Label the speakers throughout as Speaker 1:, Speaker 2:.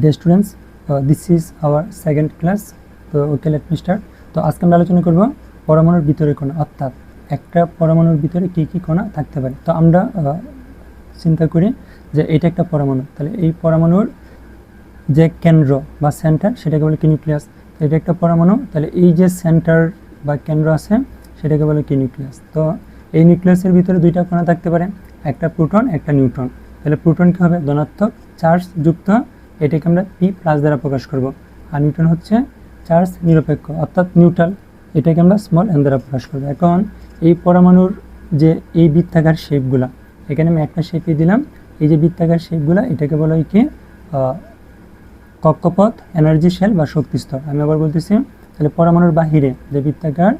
Speaker 1: Dear students this is our second class তো okay let me start তো আজকে আমরা আলোচনা করব পরমাণুর ভিতরে কণা অর্থাৎ একটা পরমাণুর ভিতরে কী কী কণা থাকতে পারে। তো আমরা চিন্তা করি যে এটা একটা পরমাণু। তাহলে এই পরমাণুর যে কেন্দ্র বা সেন্টার, সেটাকে বলে কি নিউক্লিয়াস? তো এটা একটা পরমাণু। তাহলে এই যে সেন্টার বা কেন্দ্র আছে, সেটাকে বলে কি নিউক্লিয়াস? তো এই নিউক্লিয়াসের ভিতরে দুইটা কণা থাকতে পারে, একটা প্রোটন, একটা নিউট্রন। তাহলে প্রোটন কী হবে? ধনাত্মক, চার্জ যুক্ত এটাকে আমরা পি প্লাস দ্বারা প্রকাশ করব। আর নিউট্রন হচ্ছে চার্জ নিরপেক্ষ, অর্থাৎ নিউট্রাল। এটাকে আমরা স্মল এন দ্বারা প্রকাশ করব। এখন এই পরমাণুর যে এই বৃত্তাকার শেপগুলা, এখানে আমি একটা শেপে দিলাম। এই যে বৃত্তাকার শেপগুলা, এটাকে বলা হয় কি? কক্ষপথ এনার্জি শেল বা শক্তিস্তর আমি আবার বলতেছি, তাহলে পরমাণুর বাহিরে যে বৃত্তাকার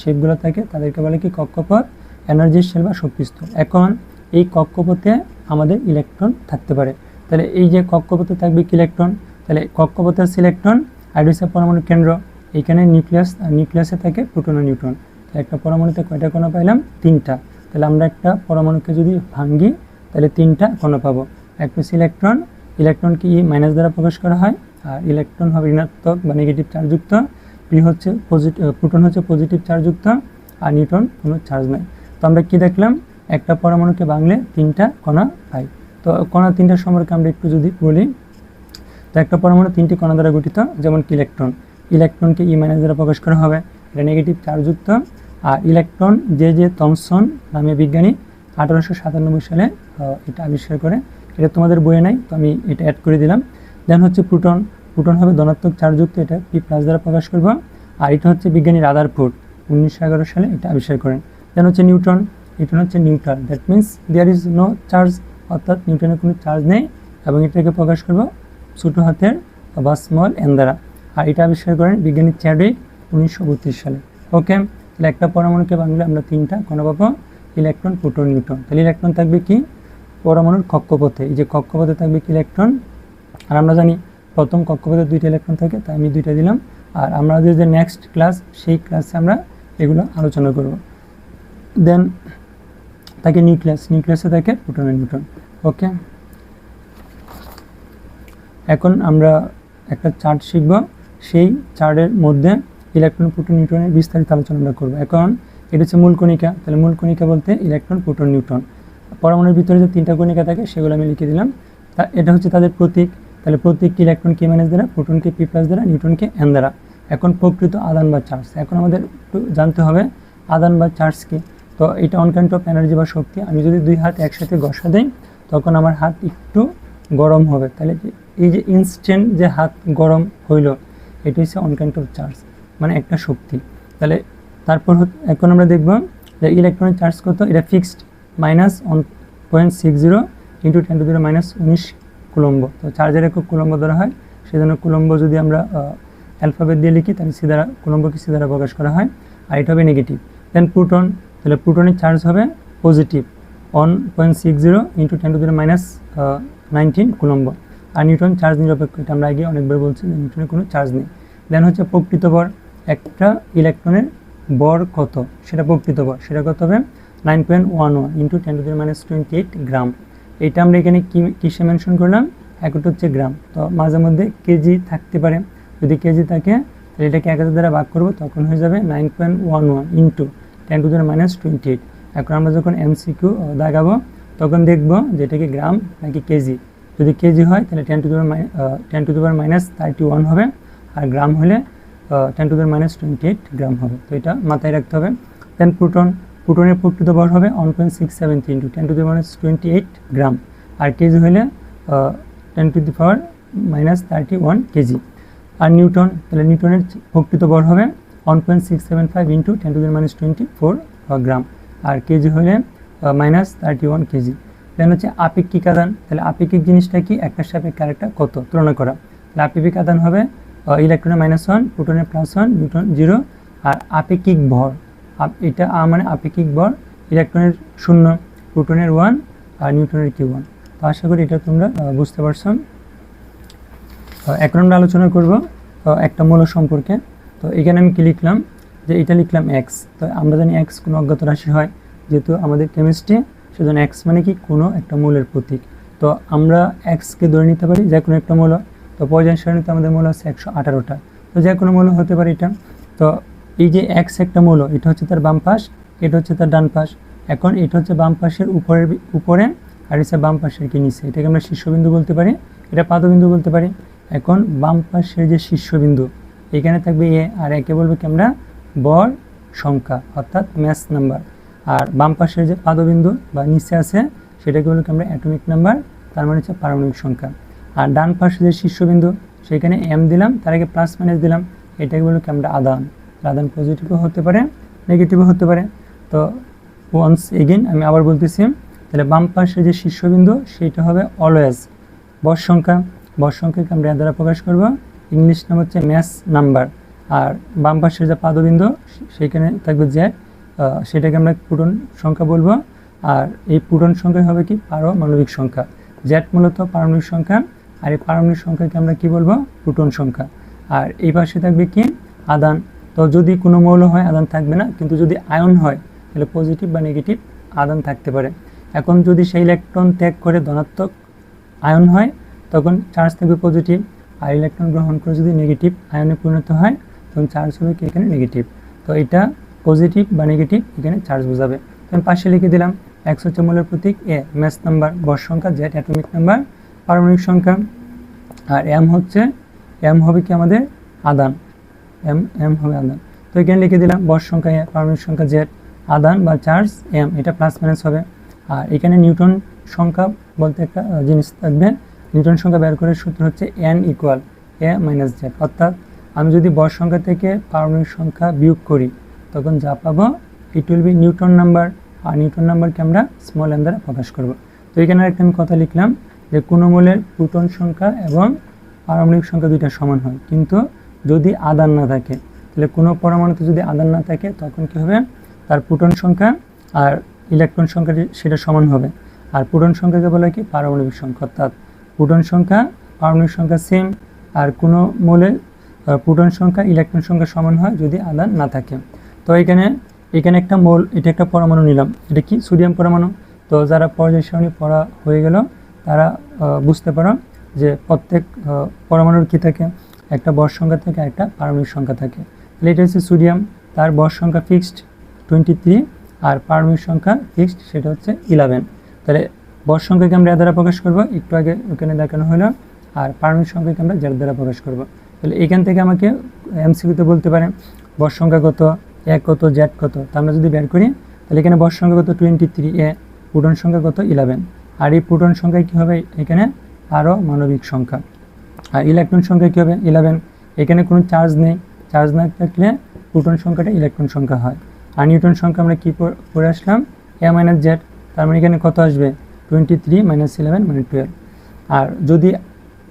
Speaker 1: শেপগুলো থাকে, তাদেরকে বলে কি? কক্ষপথ এনার্জি শেল বা শক্তিস্তর এখন এই কক্ষপথে আমাদের ইলেকট্রন থাকতে পারে। তাহলে এই যে কক্ষপথে থাকবে কি ইলেকট্রন তাহলে কক্ষপথের ইলেকট্রন হাইড্রোজেন পরমাণু কেন্দ্র। এইখানে নিউক্লিয়াস আর নিউক্লিয়াসে থাকে প্রোটন নিউট্রন তো একটা পরমাণুতে কয়টা কণা পাইলাম? তিনটা। তাহলে আমরা একটা পরমাণুকে যদি ভাঙ্গি, তাহলে তিনটা কণা পাবো। একটা হচ্ছে ইলেকট্রন ইলেকট্রনকে ই মাইনাস দ্বারা প্রকাশ করা হয়। আর ইলেকট্রন হবে ঋণাত্মক বা নেগেটিভ চার্জযুক্ত পি হচ্ছে পজিটিভ প্রোটন হচ্ছে পজিটিভ চার্জযুক্ত আর নিউট্রন কোনো চার্জ নাই। তো আমরা কি দেখলাম? একটা পরমাণুকে ভাঙলে তিনটা কণা পাই। তো কণা তিনটা সম্পর্কে আমরা একটু যদি বলি, তো একটা পরমাণু তিনটি কণা দ্বারা গঠিত, যেমন ইলেকট্রন। ইলেকট্রনকে ই মাইনাস দ্বারা প্রকাশ করা হবে, এটা নেগেটিভ চার্জযুক্ত আর ইলেকট্রন যে যে থমসন নামে বিজ্ঞানী, আঠারোশো সাতানব্বই সালে এটা আবিষ্কার করে। এটা তোমাদের বইয়ে নাই, তো আমি এটা অ্যাড করে দিলাম। দেন হচ্ছে প্রোটন। প্রোটন হবে ধনাত্মক চার্জযুক্ত এটা পি প্লাস দ্বারা প্রকাশ করব, আর এটা হচ্ছে বিজ্ঞানী রাদারফোর্ড উনিশশো এগারো সালে এটা আবিষ্কার করেন। দেন হচ্ছে নিউট্রন নিউট্রন হচ্ছে neutral that means there is no charge অর্থাৎ নিউট্রনের কোনো চার্জ নেই এবং এটাকে প্রকাশ করব ছোটো হাতের বা স্মল এন দ্বারা। আর এটা আবিষ্কার করেন বিজ্ঞানী চ্যাডউইক উনিশশো সালে। ওকে, তাহলে একটা পরমাণুকে ভাঙলে আমরা তিনটা কোনো পাবো, ইলেকট্রন, প্রোটন, নিউট্রন। তাহলে ইলেকট্রন থাকবে কি? পরমাণুর কক্ষপথে। এই যে কক্ষপথে থাকবে কি ইলেকট্রন? আর আমরা জানি প্রথম কক্ষপথে দুইটা ইলেকট্রন থাকে, তাই আমি দুইটা দিলাম। আর আমরা যে নেক্সট ক্লাস সেই ক্লাসে আমরা এগুলো আলোচনা করব। দেন থাকে নিউক্লিয়াস, নিউক্লিয়াসে থাকে প্রোটন আর নিউট্রন, ওকে? এখন আমরা একটা চার্ট শিখব, সেই চার্টের মধ্যে ইলেকট্রন, প্রোটন, নিউট্রনের বিস্তারিত আলোচনা আমরা করব। এখন এটা হচ্ছে মূল কণিকা, তাহলে মূল কণিকা বলতে ইলেকট্রন, প্রোটন, নিউট্রন। পরমাণুর ভিতরে যে তিনটা কণিকা থাকে সেগুলো আমি লিখে দিলাম। তা এটা হচ্ছে তাদের প্রতীক, তাহলে প্রতীকটি ইলেকট্রন কে মাইনাস দ্বারা, প্রোটনকে পি প্লাস দ্বারা, নিউট্রনকে এন দ্বারা। এখন প্রকৃত আদান বা চার্জ এখন আমাদের একটু জানতে হবে আদান বা চার্জ কি। তো এটা অন কাইন্ড অফ এনার্জি বা শক্তি। আমি যদি দুই হাত একসাথে ঘষা দিই, তখন আমার হাত একটু গরম হবে। তাহলে এই যে ইনস্ট্যান্ট যে হাত গরম হইল, এটি হচ্ছে অন অফ চার্জ মানে একটা শক্তি। তাহলে তারপর এখন আমরা দেখব যে ইলেকট্রনিক চার্জ কত? এটা fixed minus one point six zero into ten to zero minus উনিশ কুলম্ব। তো চার্জের একক কুলম্ব ধরা হয়, সেজন্য কুলম্ব যদি আমরা অ্যালফাবেট দিয়ে লিখি, তাহলে সি দ্বারা কুলম্বকে সি দ্বারা প্রকাশ করা হয়, আর এটা হবে নেগেটিভ দেন প্রোটন তাহলে প্রোটনের চার্জ হবে positive one point six zero into ten to zero minus nineteen coulomb. R Newton charge নিরপেক্ষ, এটা আমরা আগে অনেকবার বলছি যে নিউটনের কোনো চার্জ নেই। দেন হচ্ছে প্রকৃত ভর, একটা ইলেকট্রনের বর কত? সেটা প্রকৃত ভর, সেটা কত হবে? Nine point one one into ten to minus twenty eight gram এটা আমরা এখানে কি, কিসে মেনশন করলাম? একটা হচ্ছে গ্রাম তো মাঝে মধ্যে কেজি থাকতে পারে। যদি কেজি থাকে, তাহলে এটাকে এক হাজার দ্বারা ভাগ করব, তখন হয়ে যাবে nine point one one into ten to zero minus twenty eight এখন আমরা যখন এমসিকিউ দাগাবো, তখন দেখব যে এটা কি গ্রাম নাকি কেজি। যদি কেজি হয়, তাহলে ten to zero ten to zero minus thirty one হবে, আর গ্রাম হলে ten to zero minus twenty eight gram হবে। তো এটা মাথায় রাখতে হবে। দেন প্রোটন প্রোটনের প্রকৃত ভর হবে one point six seven three into ten to the minus twenty eight gram. R KG হলে ten to the power minus thirty one KG. R Newton, তাহলে নিউটনের প্রকৃত ভর হবে one point six seven five into ten to minus twenty four gram R KG হলে minus thirty one KG then হচ্ছে আপেক্ষিক আদান। তাহলে আপেক্ষিক জিনিসটা কি? একটা সাপেক্ষে আরেকটা কত? তুলনা করা। তাহলে আপেক্ষিক আদান হবে ইলেকট্রনের মাইনাস ওয়ান প্রোটনের প্লাস ওয়ান নিউটন জিরো আর আপেক্ষিক ভর। এটা মানে আপেক্ষিক ভর ইলেকট্রনের শূন্য প্রোটনের ওয়ান আর নিউটনের কি ওয়ান তো আশা করি এটা তোমরা বুঝতে পারছ। আমরা আলোচনা করব একটা মূল সম্পর্কে। তো এখানে আমি কি লিখলাম? যে এটা লিখলাম এক্স তো আমরা জানি এক্স কোনো অজ্ঞাত রাশি হয়, যেহেতু আমাদের কেমিস্ট্রি সেজন্য এক্স মানে কি? কোনো একটা মূলের প্রতীক। তো আমরা এক্সকে ধরে নিতে পারি যে কোনো একটা মূল। তো পর্যায় সারণীতে আমাদের মূল আছে একশো আঠারোটা। তো যে কোনো মূল হতে পারে এটা। তো এই যে এক্স একটা মূল, এটা হচ্ছে তার বাম পাশ, এটা হচ্ছে তার ডান পাশ। এখন এটা হচ্ছে বাম পাশের উপরের উপরে আর হচ্ছে বাম পাশের কি নিচে? এটাকে আমরা শীর্ষবিন্দু বলতে পারি। এটা পাদবিন্দু বলতে পারি। এখন বাম পাশের যে শীর্ষবিন্দু এখানে থাকবে এ, আর একে বলবে কি আমরা? বর সংখ্যা, অর্থাৎ ম্যাথ নাম্বার আর বাম পাশের যে পাদবিন্দু বা নিচে আছে, সেটাকে বলবে কি আমরা অ্যাটমিক নাম্বার তার মানে হচ্ছে পারমাণবিক সংখ্যা। আর ডান পাশে যে শীর্ষবিন্দু, সেখানে এম দিলাম, তার আগে প্লাস মাইনাস দিলাম, এটাকে বলব কি আমরা আদান। আদান পজিটিভও হতে পারে নেগেটিভও হতে পারে। তো ওয়ান্স এগেন আমি আবার বলতেছি, তাহলে বাম পাশে যে শীর্ষবিন্দু সেইটা হবে অলওয়েজ বর সংখ্যা। বর সংখ্যাকে আমরা দ্বারা প্রকাশ করব। ইংলিশ নাম হচ্ছে ম্যাথ নাম্বার। আর বাম পাশের যে পাদবিন্দু সে- সেখানে থাকবে জ্যাট সেটাকে আমরা পূরণ সংখ্যা বলব। আর এই পূরণ সংখ্যা হবে কি? পারমাণবিক সংখ্যা। জ্যাট মূলত পারমাণবিক সংখ্যা। আর এই পারমাণবিক সংখ্যাকে আমরা কি বলব? প্রোটন সংখ্যা। আর এই পাশে থাকবে কি? আদান। তো যদি কোনো মৌল হয়, আদান থাকবে না। কিন্তু যদি আয়ন হয়, তাহলে পজিটিভ বা নেগেটিভ আদান থাকতে পারে। এখন যদি সেই ইলেকট্রন ত্যাগ করে ধনাত্মক আয়ন হয়, তখন চার্জ থাকবে পজিটিভ আর ইলেকট্রন গ্রহণ করে যদি নেগেটিভ আয়নে পরিণত হয়, তখন চার্জ হবে কি এখানে নেগেটিভ তো এটা পজিটিভ বা নেগেটিভ এখানে চার্জ বোঝাবে। তো আমি পাশে লিখে দিলাম একশো হচ্ছে প্রতীক এ ম্যাচ নাম্বার বর সংখ্যা জেড অ্যাটমিক নাম্বার পারমাণবিক সংখ্যা। আর এম হচ্ছে এম হবে কি আমাদের আদান। এম এম হবে আদান। তো এখানে লিখে দিলাম বর সংখ্যা এ পারমাণবিক সংখ্যা জেড আদান বা চার্জ এম এটা প্লাস মাইনাস হবে। আর এখানে নিউটন সংখ্যা বলতে একটা জিনিস থাকবে। নিউটন সংখ্যা বের করে সূত্র হচ্ছে N equal A minus Z অর্থাৎ আমি যদি বর সংখ্যা থেকে পারমাণবিক সংখ্যা বিয়োগ করি, তখন যা পাবো? It will be Newton number. R Newton নাম্বারকে আমরা স্মল এন দ্বারা প্রকাশ করব। তো এখানে একটা আমি কথা লিখলাম যে কোনো মূলের প্রোটন সংখ্যা এবং পারমাণবিক সংখ্যা দুইটা সমান হয়। কিন্তু যদি আদান না থাকে, তাহলে কোনো পরমাণুতে যদি আদান না থাকে, তখন কী হবে? তার প্রোটন সংখ্যা আর ইলেকট্রন সংখ্যা সেটা সমান হবে। আর প্রোটন সংখ্যাকে বলা কি? পারমাণবিক সংখ্যা। অর্থাৎ প্রোটন সংখ্যা, পারমাণবিক সংখ্যা সেম আর কোনো মূলের প্রোটন সংখ্যা ইলেকট্রন সংখ্যা সমান হয় যদি আলাদা না থাকে। তো এখানে এখানে একটা মোল, এটা একটা পরমাণু নিলাম। এটা কি? সোডিয়াম পরমাণু। তো যারা পর্যায় সারণী পড়া হয়ে গেল, তারা বুঝতে পারো যে প্রত্যেক পরমাণুর কী থাকে? একটা বর সংখ্যা থাকে একটা পারমাণবিক সংখ্যা থাকে। তাহলে এটা হচ্ছে সোডিয়াম। তার বর সংখ্যা ফিক্সড টোয়েন্টি থ্রি আর পারমাণবিক সংখ্যা ফিক্সড সেটা হচ্ছে ইলেভেন তাহলে বর সংখ্যাকে আমরা দ্বারা প্রকাশ করব। একটু আগে ওখানে দেখানো হলো। আর পারমাণবিক সংখ্যাকে আমরা জেড দ্বারা প্রকাশ করব। তাহলে এখান থেকে আমাকে এমসিকিউতে বলতে পারে বর সংখ্যা কত এক কত, জেড কত। তা আমরা যদি বের করি, তাহলে এখানে বর সংখ্যা কত? টোয়েন্টি থ্রি এ পুটন সংখ্যা কত? ইলেভেন আর এই পুটন সংখ্যা কী হবে? এখানে আরও মানবিক সংখ্যা। আর ইলেকট্রন সংখ্যা কী হবে? ইলেভেন এখানে কোনো চার্জ নেই। চার্জ না থাকলে প্রোটন সংখ্যাটা ইলেকট্রন সংখ্যা হয়। আর নিউটন সংখ্যা আমরা কী পড়ে আসলাম? এ মাইনাস জেড তার মানে এখানে কত আসবে? টোয়েন্টি থ্রি মাইনাস ইলেভেন মানে টুয়েলভ আর যদি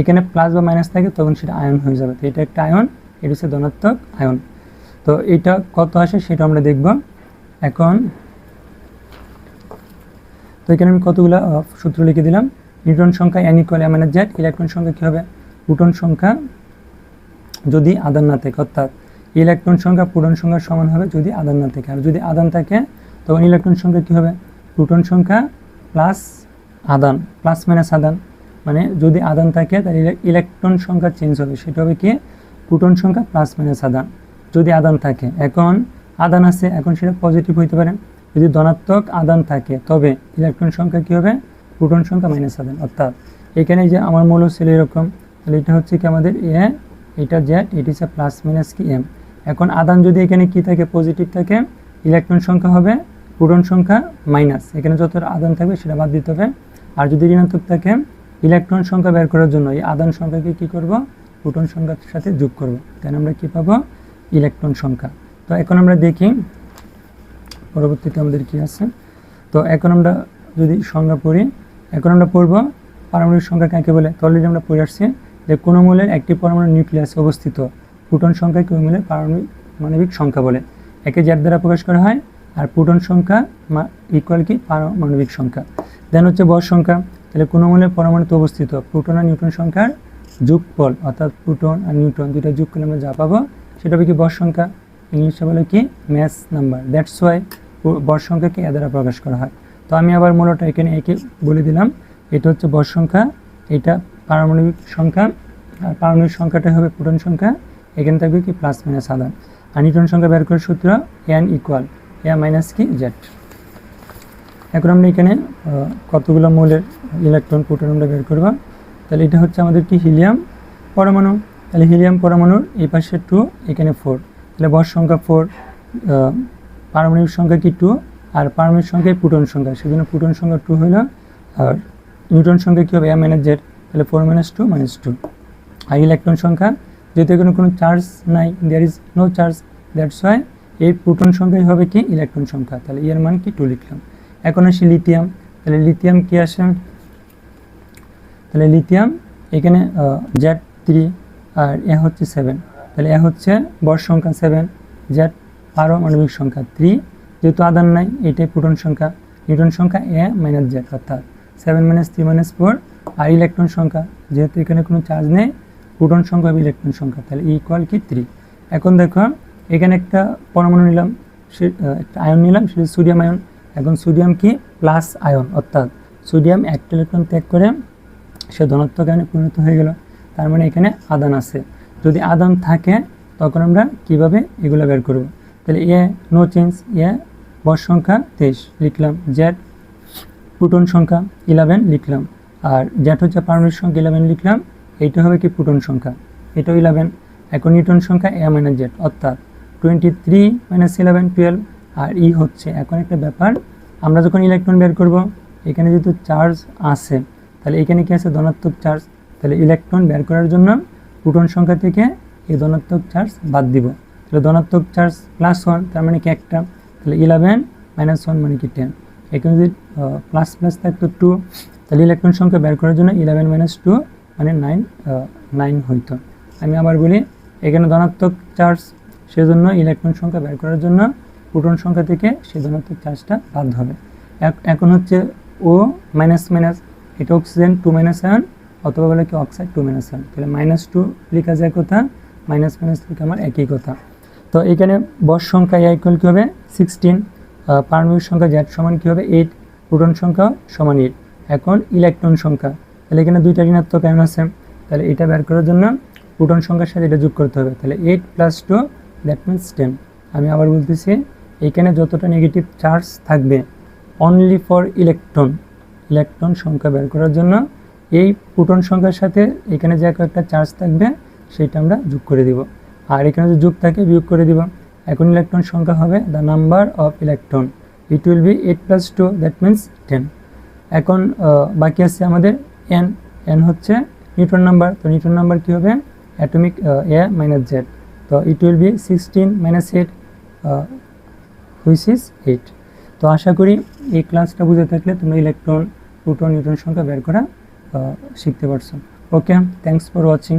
Speaker 1: এখানে প্লাস বা মাইনাস থাকে, তখন সেটা আয়ন হয়ে যাবে। তো এটা একটা আয়ন এটা হচ্ছে ধনাত্মক আয়ন তো এটা কত আসে সেটা আমরা দেখব। এখন তো এখানে আমি কতগুলো সূত্র লিখে দিলাম। নিউটন সংখ্যা N equal M Z electron সংখ্যা কী হবে? প্রোটন সংখ্যা যদি আদান না থাকে, অর্থাৎ ইলেকট্রন সংখ্যা প্রোটন সংখ্যার সমান হবে যদি আদান না থাকে। আর যদি আদান থাকে, তখন ইলেকট্রন সংখ্যা কী হবে? প্রোটন সংখ্যা প্লাস আদান প্লাস মাইনাস আদান। মানে যদি আদান থাকে, তাহলে ইলেকট্রন সংখ্যা চেঞ্জ হবে। সেটা হবে কি? প্রোটন সংখ্যা প্লাস মাইনাস আদান। যদি আদান থাকে, এখন আদান আছে, এখন সেটা পজিটিভ হইতে পারে। যদি ধনাত্মক আদান থাকে, তবে ইলেকট্রন সংখ্যা কী হবে? প্রোটন সংখ্যা মাইনাস আদান। অর্থাৎ এখানে যে আমার মূল ছিল এরকম, তাহলে এটা হচ্ছে কি আমাদের এ, এটা জেড এটি হচ্ছে প্লাস মাইনাস কি এম এখন আদান যদি এখানে কি থাকে পজিটিভ থাকে ইলেকট্রন সংখ্যা হবে প্রোটন সংখ্যা মাইনাস এখানে যত আদান থাকবে, সেটা বাদ দিতে হবে। আর যদি ঋণাত্মক থাকে ইলেকট্রন সংখ্যা বের করার জন্য এই আদান সংখ্যাকে কি করব? প্রোটন সংখ্যার সাথে যোগ করব। তাহলে আমরা কি পাবো? ইলেকট্রন সংখ্যা। তো এখন আমরা দেখি, পরবর্তীতে আমাদের কি আছে? তো এখন আমরা যদি সংজ্ঞা পড়ি, এখন আমরা পড়ব পারমাণবিক সংখ্যা কাকে বলে? তো অলরেডি আমরা পড়ে আসছি যে কোনো মূলের একটি পরমাণু নিউক্লিয়াসে অবস্থিত প্রোটন সংখ্যাকে ওই মূলের পারমাণবিক মানবিক সংখ্যা বলে? একে জ্যাট দ্বারা প্রকাশ করা হয়, আর প্রোটন সংখ্যা ইকুয়াল কি? পারমাণবিক সংখ্যা। দেন হচ্ছে বর সংখ্যা। তাহলে কোনো মূলের পরমাণুতে অবস্থিত প্রোটন আর নিউট্রন সংখ্যার যোগফল, অর্থাৎ প্রোটন আর নিউট্রন, দুইটা যোগ করলে আমরা যা পাবো, সেটা হবে কি বর সংখ্যা। ইংলিশে বলে কি? Math number. দ্যাটস ওয়াই বর সংখ্যাকে এ দ্বারা প্রকাশ করা হয়। তো আমি আবার মূলত এখানে একে বলে দিলাম। এটা হচ্ছে বর সংখ্যা, এটা পারমাণবিক সংখ্যা, আর পারমাণবিক সংখ্যাটা হবে প্রোটন সংখ্যা, এখানে থাকবে কি প্লাস মাইনাস আদান আর নিউটন সংখ্যা বের করার সূত্র এন ইকুয়াল এ মাইনাস কি জেড এখন আমরা এখানে কতগুলো মৌলের ইলেকট্রন প্রোটন আমরা বের করব। তাহলে এটা হচ্ছে আমাদের কি? হিলিয়াম পরমাণু। তাহলে হিলিয়াম পরমাণুর এই পাশে টু এখানে ফোর তাহলে বর সংখ্যা ফোর পারমাণবিক সংখ্যা কি টু আর পারমাণবিক সংখ্যায় প্রোটন সংখ্যা। সেজন্য প্রোটন সংখ্যা টু হইল আর নিউটন সংখ্যা কী হবে? এ মাইনাস জেড তাহলে four minus two minus two আর ইলেকট্রন সংখ্যা, যেহেতু এখানে কোনো চার্জ নাই there is no charge that's why এই প্রোটন সংখ্যাই হবে কি? ইলেকট্রন সংখ্যা। তাহলে এর মান কি? টু লিখলাম। এখন আসি লিথিয়াম তাহলে লিথিয়াম কি আসে? তাহলে লিথিয়াম এখানে জেড থ্রি আর এ হচ্ছে সেভেন তাহলে এ হচ্ছে বর সংখ্যা সেভেন জেড পারমাণবিক সংখ্যা থ্রি যেহেতু আদান নাই, এটাই প্রোটন সংখ্যা। নিউটন সংখ্যা এ মাইনাস জেড অর্থাৎ seven minus three minus four আর ইলেকট্রন সংখ্যা। যেহেতু এখানে কোনো চার্জ নেই, প্রোটন সংখ্যা হবে ইলেকট্রন সংখ্যা। তাহলে ইকুয়াল কি থ্রি এখন দেখো, এখানে একটা পরমাণু নিলাম, সে একটা আয়ন নিলাম, সেটা সোডিয়াম আয়ন এখন সোডিয়াম কি? প্লাস আয়ন, অর্থাৎ সোডিয়াম একটা ইলেকট্রন ত্যাগ করে সে ধনাত্মক আয়নে পরিণত হয়ে গেল। তার মানে এখানে আদান আছে। যদি আদান থাকে, তখন আমরা কীভাবে এগুলো বের করব? তাহলে এ নো চেঞ্জ এ বর সংখ্যা তেইশ, লিখলাম জেড প্রোটন সংখ্যা ইলেভেন লিখলাম, আর জেড হচ্ছে পারমাণবিক সংখ্যা ইলেভেন লিখলাম, এইটা হবে কি প্রোটন সংখ্যা? এটাও ইলেভেন এখন নিউটন সংখ্যা এ মাইনাস জেড অর্থাৎ twenty three minus eleven twelve আর ই হচ্ছে, এখন একটা ব্যাপার, আমরা যখন ইলেকট্রন বের করব, এখানে যেহেতু চার্জ আছে, তাহলে এখানে কি আছে? ধনাত্মক চার্জ তাহলে ইলেকট্রন বের করার জন্য প্রোটন সংখ্যা থেকে এই ধনাত্মক চার্জ বাদ দিব। তাহলে ধনাত্মক চার্জ প্লাস ওয়ান তার মানে কি একটা? তাহলে ইলেভেন মাইনাস ওয়ান মানে কি টেন এখানে যদি প্লাস প্লাস থাকতো টু তাহলে ইলেকট্রন সংখ্যা বের করার জন্য ইলেভেন মাইনাস টু মানে নাইন নাইন হইতো। আমি আবার বলি, এখানে ধনাত্মক চার্জ সেজন্য ইলেকট্রন সংখ্যা বের করার জন্য প্রোটন সংখ্যা থেকে সে ধনাত্মক চার্জটা বাদ হবে। এখন হচ্ছে ও মাইনাস মাইনাস এটা অক্সিজেন টু মাইনাস সেভেন অথবা বলে কি অক্সাইড টু মাইনাস সেভেন তাহলে মাইনাস টু লেখা যায় কথা মাইনাস মাইনাস লিখে আমার একই কথা। তো এখানে বস সংখ্যা ইকুয়াল কী হবে? সিক্সটিন পারমাণবিক সংখ্যা জ্যাট সমান কী হবে? এইট প্রোটন সংখ্যা সমান এইট এখন ইলেকট্রন সংখ্যা। তাহলে এখানে দুইটা ঋণাত্মক আয়ন আছে। তাহলে এটা বের করার জন্য প্রোটন সংখ্যার সাথে এটা যোগ করতে হবে। তাহলে eight plus two that means ten আমি আবার বলতেছি এখানে যতটা নেগেটিভ চার্জ থাকবে অনলি ফর ইলেকট্রন ইলেকট্রন সংখ্যা বের করার জন্য এই প্রোটন সংখ্যার সাথে এখানে যে কয়েকটা চার্জ থাকবে, সেটা আমরা যোগ করে দিব। আর এখানে যদি যোগ থাকে, বিয়োগ করে দিব। এখন ইলেকট্রন সংখ্যা হবে the number of electron it will be eight plus two that means ten এখন বাকি আছে আমাদের এন এন হচ্ছে নিউটন নাম্বার তো নিউটন নাম্বার কী হবে? অ্যাটমিক এ মাইনাস জেড তো it will be sixteen minus eight which is eight তো আশা করি এই ক্লাসটা বুঝে থাকলে তোমরা ইলেকট্রন প্রোটন নিউট্রন সংখ্যা বের করা শিখতে পারছ। Okay thanks for watching